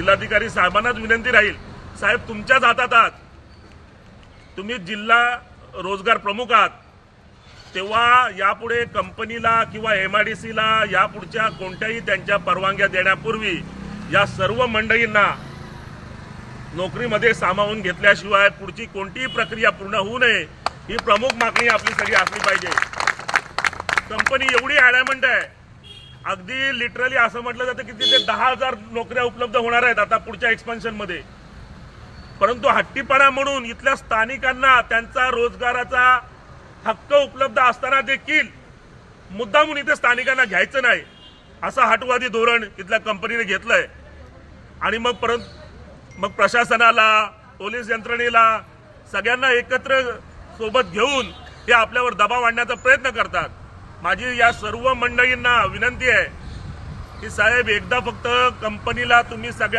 जिल्हाधिकारी साहेबांनाच विनंती राहील. साहेब तुमच्याच हातात आहात. तुम्ही जिल्हा रोजगार प्रमुख आहात. तेव्हा यापुढे कंपनीला किंवा एम आय डी सीला यापुढच्या कोणत्याही त्यांच्या परवानग्या देण्यापूर्वी या सर्व मंडळींना नोकरीमध्ये सामावून घेतल्याशिवाय पुढची कोणतीही प्रक्रिया पूर्ण होऊ नये ही प्रमुख मागणी आपली सगळी असली पाहिजे. कंपनी एवढी ॲडामंट आहे. अगदी लिटरली असं म्हटलं जातं की तिथे दहा हजार नोकऱ्या उपलब्ध होणार आहेत आता पुढच्या एक्सपान्शनमध्ये परंतु हट्टीपणा म्हणून इथल्या स्थानिकांना त्यांचा रोजगाराचा हक्क उपलब्ध असताना देखील मुद्दामून इथे स्थानिकांना घ्यायचं नाही असं हटवादी धोरण इथल्या कंपनीने घेतलंय. आणि मग परत मग प्रशासनाला पोलीस यंत्रणेला सगळ्यांना एकत्र सोबत घेऊन हे आपल्यावर दबाव आणण्याचा प्रयत्न करतात. माझी या सर्व मंडळींना विनंती आहे की साहेब एकदा फक्त कंपनीला तुम्ही सगळ्या